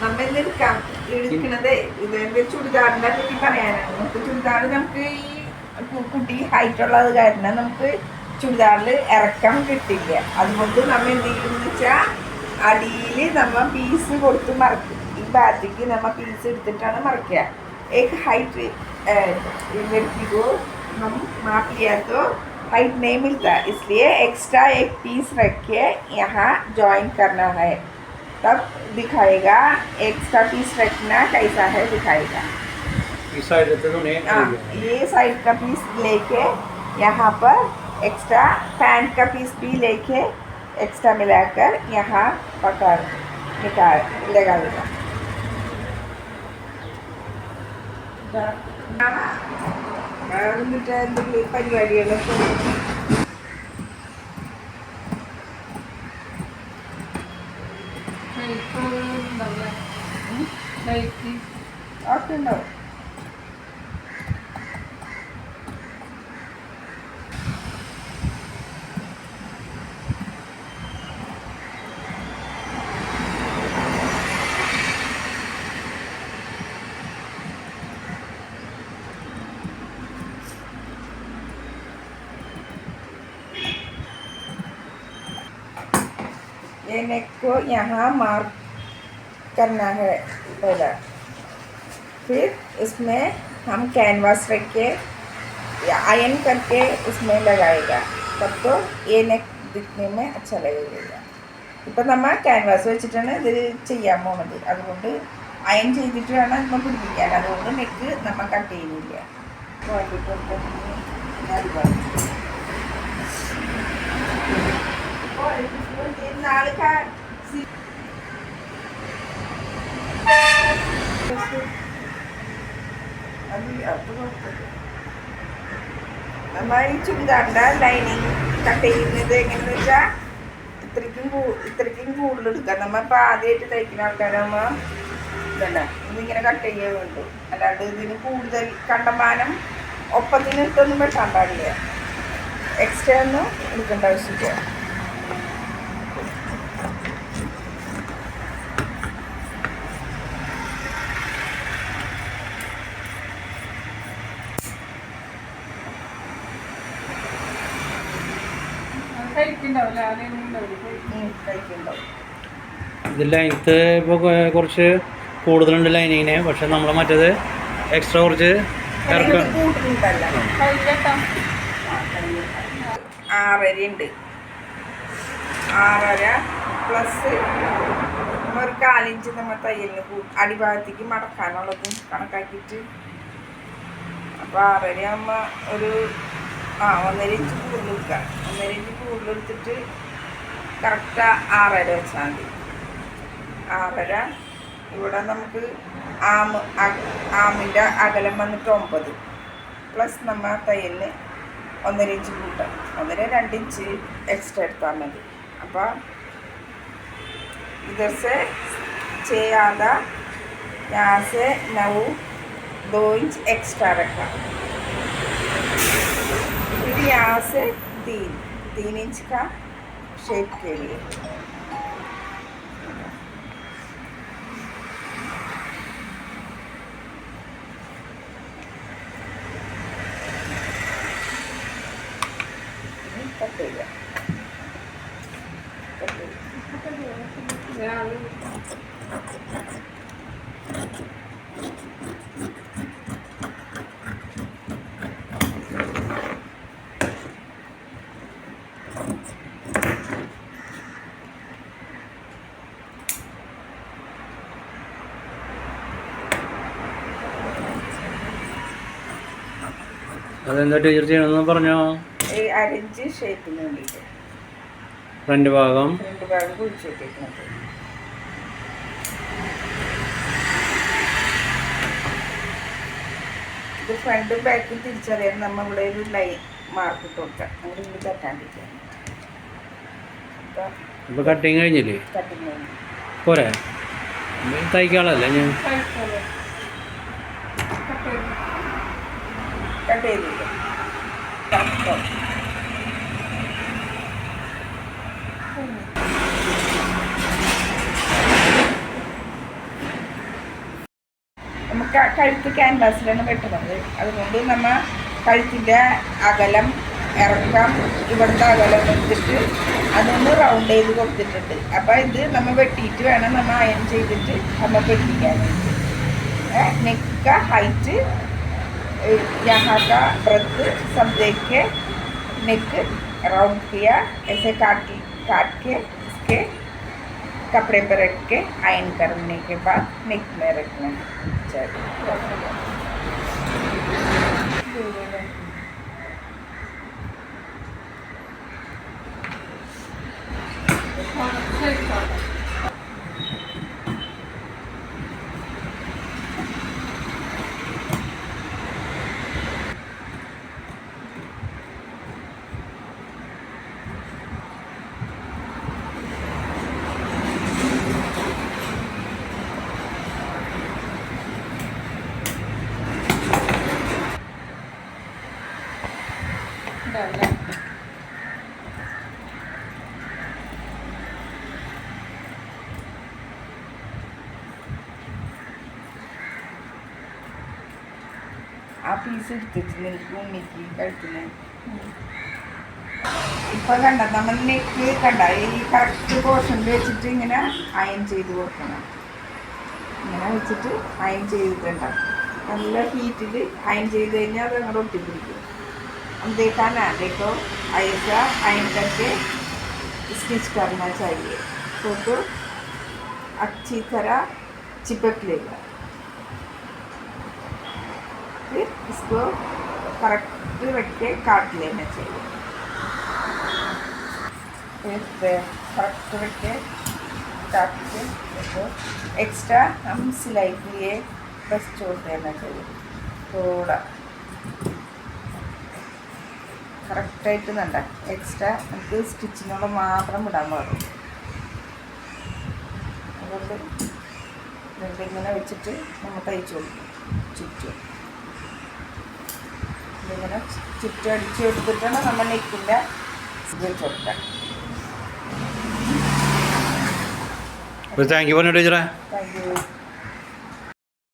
നമ്മൾ ഇന്ന് എടുക്കാം എടുക്കണത് ഇത് എന്റെ ചുരിദാറിനെ പറ്റി പറയാനാണ് നമുക്ക് ചുരിദാർ നമുക്ക് ഈ കു- കുട്ടി ഹൈറ്റ് ഉള്ളത് കാരണം നമുക്ക് ചുരിദാറിൽ ഇറക്കം കിട്ടില്ല അതുകൊണ്ട് നമ്മൾ എന്ത് ചെയ്യുമെന്ന് വെച്ചാൽ അടിയിൽ നമ്മ പീസ് കൊടുത്ത് മറക്കും ഈ ബാറ്റിക്ക് നമ്മ പീസ് എടുത്തിട്ടാണ് മറക്കുക एक हाइट लड़की को हम माप लिया तो हाइट नहीं मिलता इसलिए एक्स्ट्रा एक पीस रख के यहाँ ज्वाइन करना है तब दिखाएगा एक्स्ट्रा पीस रखना कैसा है दिखाएगा ഈ സൈഡത്തെ തുണി हाँ ये साइड का पीस लेके यहाँ पर एक्स्ट्रा पैंट का पीस भी लेके एक्स्ट्रा मिलाकर यहाँ पकड़ निकाल लगा देगा എന്നിട്ട് എന്തെങ്കിലും പരിപാടികളൊക്കെ ഒക്കെ ഉണ്ടാവും को यहाँ मार्क करना है पहला फिर इसमें हम कैनवास रख के या आयन करके उसमें लगाएगा तब तो ये नेक दिखने में अच्छा लगेगा ഇപ്പം നമ്മൾ ക്യാൻവാസ് വെച്ചിട്ടാണ് ഇത് ചെയ്യാൻ പോണത് അതുകൊണ്ട് അയൺ ചെയ്തിട്ട് വേണം നമ്മൾ പിടിപ്പിക്കാൻ അതുകൊണ്ട് നെക്ക് നമ്മൾ കട്ട് ചെയ്യുന്നില്ല നാളെ നമ്മൾ ഈ ചുരിദാറിന്റെ ലൈനിങ് കട്ട് ചെയ്യുന്നത് എങ്ങനെയെന്ന് വെച്ചാൽ ഇത്രയ്ക്കും ഇത്രയ്ക്കും കൂടുതൽ എടുക്കാം. നമ്മൾ ഇപ്പോൾ ആദ്യമായിട്ട് തയ്ക്കുന്ന ആൾക്കാരാകുമ്പോൾ ഇതല്ല ഇതിങ്ങനെ കട്ട് ചെയ്യാൻ വേണ്ടു അല്ലാണ്ട് ഇതിന് കൂടുതൽ കണ്ടമാനം ഒപ്പത്തിന് ഇട്ടൊന്നും വെട്ടാൻ പാടില്ല. എക്സ്ട്രാ ഒന്നും എടുക്കേണ്ട ആവശ്യമില്ല. ഇത് ലെങ്ത്ത് ഇപ്പോൾ കുറച്ച് കൂടുതലുണ്ട് ലൈനിങ്ങിന് പക്ഷെ നമ്മൾ മറ്റേത് എക്സ്ട്രാ കുറച്ച് ഇറക്കം ആറര ഉണ്ട് ആറര പ്ലസ് ഒരു കാലിഞ്ച് നമ്മൾ തയ്യലിന് അടിഭാഗത്തേക്ക് മടക്കാനുള്ളതും കണക്കാക്കിയിട്ട്. അപ്പോൾ ആറര ആകുമ്പോൾ ഒരു ആ ഒന്നര ഇഞ്ച് കൂടുതൽ എടുക്കാം ഒന്നര ഇഞ്ച് കൂടുതൽ എടുത്തിട്ട് കറക്റ്റ് ആറര വെച്ചാൽ മതി ആറര ഇവിടെ നമുക്ക് ആമ് അക- ആമിൻ്റെ അകലം വന്നിട്ട് ഒമ്പത് പ്ലസ് നമ്മൾ തയ്യലിന് ഒന്നര ഇഞ്ച് കൂട്ടാം ഒന്നര രണ്ട് ഇഞ്ച് എക്സ്ട്രാ എടുത്താൽ മതി അപ്പോൾ इधर से छः आधा यहाँ से नौ दो इंच एक्स्ट्रा रखा फिर यहाँ से तीन तीन इंच का शेप के लिए। അതെന്താ ടീച്ചർ ചെയ്യണമെന്ന് പറഞ്ഞോ? ഈ അരഞ്ച് ഷേപ്പിന് വേണ്ടിയിട്ട്. ഫ്രണ്ട് ഭാഗം. രണ്ട് ഭാഗം കുഴിച്ച് വെക്കുന്നത് ഇത് ഫ്രണ്ടും ബാക്കും തിരിച്ചറിയാൻ നമ്മൾ ഇവിടെ ഒരു ലൈൻ മാർക്ക് ഇട്ട് കൊടുക്കാം. അങ്ങനെ ഇവിടെ തട്ടാണ്ടിരിക്കാൻ അപ്പോൾ കട്ടിങ് കഴിഞ്ഞില്ലേ? കട്ടിങ് കഴിഞ്ഞു. പോരെ. തയ്ക്കാളല്ലേ ഞാൻ? കട്ട് നമുക്ക് കഴുത്ത് ക്യാൻവാസിലാണ് വെട്ടുന്നത്. അതുകൊണ്ട് നമ്മൾ കഴുത്തിന്റെ അകലം ഇറക്കാം. ഇവിടുത്തെ അകലം എടുത്തിട്ട് അതൊന്ന് റൗണ്ട് ചെയ്ത് കൊടുത്തിട്ടുണ്ട്. അപ്പോൾ ഇത് നമ്മൾ വെട്ടിയിട്ട് വേണം നമ്മൾ അയൺ ചെയ്തിട്ട് നമ്മൾ വെട്ടിക്കാൻ നെക്ക ഹൈറ്റ് यहाँ का ब्रेथ सब देख के नेक राउंड किया, ऐसे काट काट के इसके कपड़े पर रख के आयन करने के बाद नेक में रखना ഉണ്ടാവില്ല ആ പീസ് എടുത്തിട്ട് എനിക്ക് ഉണ്ണിക്ക് കഴിക്കുന്നത് ഇപ്പൊ കണ്ട നമ്മൾ നെക്ക് കണ്ട ഈ കറക്റ്റ് പോർഷനിൽ വെച്ചിട്ട് ഇങ്ങനെ അയൺ ചെയ്ത് കൊടുക്കണം. ഇങ്ങനെ വെച്ചിട്ട് അയൺ ചെയ്തിട്ടുണ്ടാവും നല്ല ഹീറ്റിൽ അയൺ ചെയ്ത് കഴിഞ്ഞാൽ അത് അങ്ങോട്ട് ഒട്ടിപ്പിടിക്കും. हम देखा ना, देखो ऐसा आइन करके स्टिच करना चाहिए। तो तो अच्छी तरह चिपक लेगा फिर इसको करेक्ट रख के काट लेना चाहिए। फिर करेक्ट रख के काट के देखो एक्स्ट्रा हम सिलाई के लिए बस छोड़ देना चाहिए। थोड़ा കറക്റ്റായിട്ട് നല്ല എക്സ്ട്രാ നമുക്ക് സ്റ്റിച്ചിനോട് മാത്രം വിടാൻ പാടുള്ളൂ. അതുകൊണ്ട് ഇതിങ്ങനെ വെച്ചിട്ട് നമ്മൾ തയ്ച്ചു കൊടുക്കും. ചുറ്റും. ഇതിങ്ങനെ ചുറ്റും അടിച്ച് കൊടുത്തിട്ടാണ് നമ്മൾ നെക്കിന്റെ വെച്ച് കൊടുക്കുക. താങ്ക് യു പറഞ്ഞു ടീച്ചറേ താങ്ക് യു